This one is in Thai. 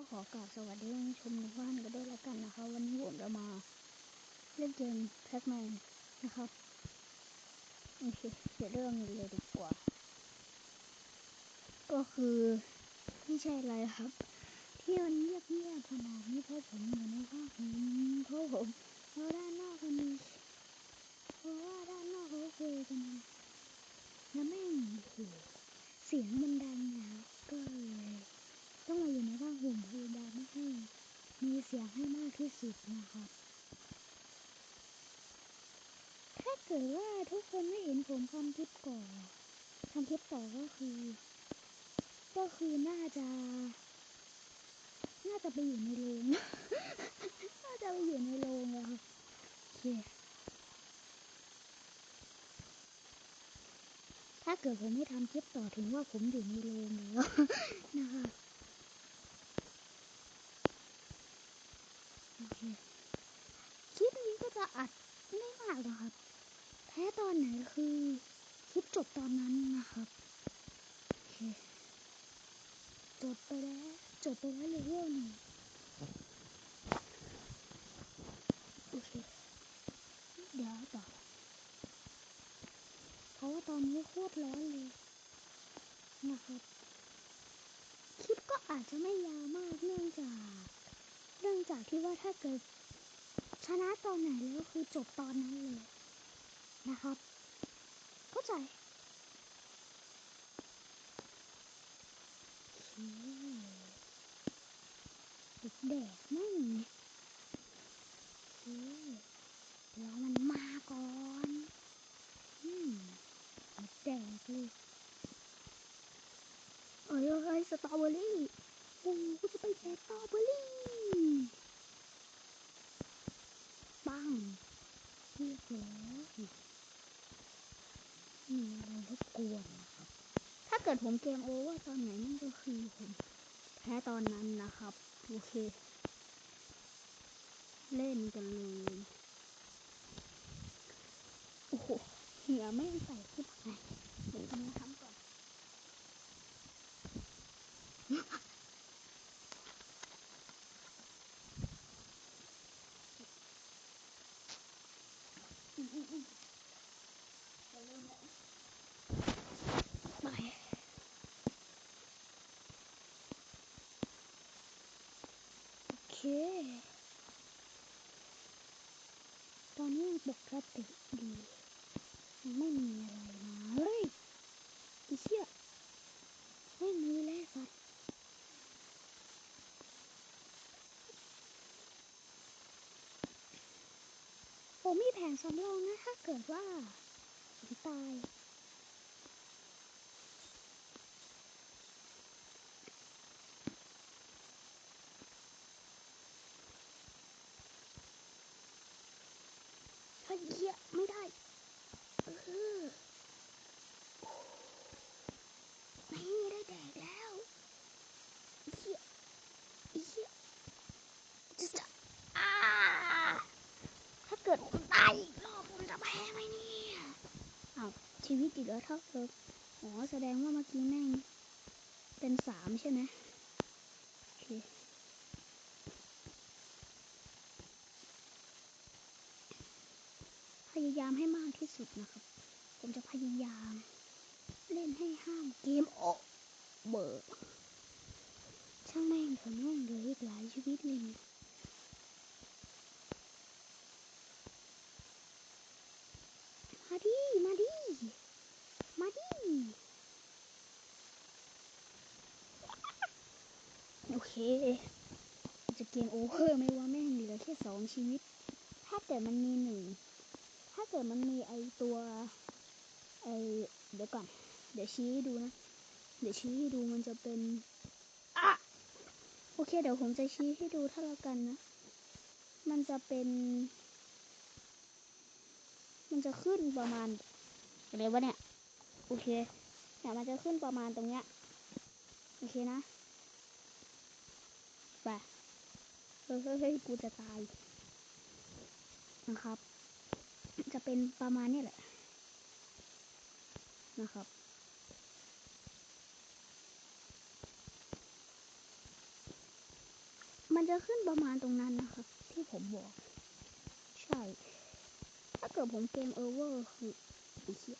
ก็ขอกราบสวัสดีท่านชมทุกท่านกันด้วยแล้วกันนะคะ วันนี้ผมจะมาเล่นเกมแพ็กแมนนะครับโอเคเดี๋ยวเริ่มเลยดีกว่า ก็คือไม่ใช่อะไรครับ ที่มันเงียบเงียบขนาดนี้เพราะผมอยู่ในห้องเพราะผมเพราะด้านนอกมันมีเพราะว่าด้านนอกเขาคุยกันแล้วแม่งโอ้โหเสียงมันดังนะก็เลย ต้องมาอยู่ในผ้าห่มพยายามไม่ให้มีเสียงให้มากที่สุดนะครับ ถ้า เกิดว่าทุกคนไม่เห็นผมทำคลิปก่อนทำคลิปต่อก็คือ ก็คือน่าจะ น่าจะไปอยู่ในโรงน่าจะไปอยู่ในโรงแล้วครับโอเคถ้าเกิดผมไม่ทำคลิปต่อถึงว่าผมอยู่ในโรงแล้วนะคะโอเคคลิปนี้ก็จะอัดไม่มากหรอกครับ พ้ตอนไหนคือคลิปจบตอนนั้นนะครับจบไปแล้วจบไปแล้วเลเวลหนึ่งโอเคเดี๋ยวต่อเพราะว่าตอนนี้โคตรร้อนเลยนะครับคลิปก็อาจจะไม่ยาวมากเนื่องจากเนื่องจากที่ว่าถ้าเกิดชนะตอนไหนแล้วคือจบตอนนั้นเลย นะครับ เข้าใจเคติดแดดมั่งโอเครอมันมาก่อนอืมติดแดดเลยเอ้ยเอ้ยสตรอเบอรี่โอ้กูจะไปแจกสตรอเบอรี่ปังเรียบร้อย มีอะไรรบกวนนะครับ ถ้าเกิดผมเกมโอเวอร์ตอนไหนนั่นก็คือผมแพ้ตอนนั้นนะครับ โอเค เล่นกันเลยโอ้โหเหงื่อไม่ใส่ขึ้นไปเดี๋ยวนี้ทำก่อน อืมอืมอืมไปเริ่มแล้วไปโอเค ตอนนี้ยัง ปกติดีไม่มีอะไรมาเฮ้ยไอ้เชี่ยไม่มีเลยสัตว์ผมมีแผนสำรองนะถ้าเกิดว่าผมตาย เยเหี้ยไม่ได้เออนี่ได้แดกแล้วอ้เหี้ยไอ้เหี้ยจะจะอ้าถ้าเกิดผมตายอีกรอบผมจะแพ้ไหมเนี่ยเอ้าชีวิตอีกแล้วเท่าเดิมอ๋อแสดงว่าเมื่อกี้แม่งเป็นสามใช่ไหมโอเค ยายามให้มากที่สุดนะครับ ผมจะพยายาม เล่นให้ห้ามเกมออกเบิร์ช่างแม่งเถอะแม่งเหลืออีกหลายชีวิตเลยมาดิ มาดิ มาดิ โอเค จะเกมโอเวอร์ไหมว่าแม่งเหลือแค่สองชีวิต ถ้าเกิดมันมีหนึ่ง เกิดมันมีไอตัวไอเดี๋ยวก่อน เดี๋ยวชี้ให้ดูนะ เดี๋ยวชี้ให้ดูมันจะเป็นอะโอเค เดี๋ยวผมจะชี้ให้ดูถ้าละกันนะ มันจะเป็น มันจะขึ้นประมาณอะไรวะเนี่ย โอเคเนี่ยมันจะขึ้นประมาณตรงเนี้ย โอเคนะ ไป เฮ้ยเฮ้ยเฮ้ยกูจะตายนะครับ จะเป็นประมาณนี้แหละ นะครับ มันจะขึ้นประมาณตรงนั้นนะครับ ที่ผมบอก ใช่ ถ้าเกิดผมเกมโอเวอร์คือไอ้เหี้ย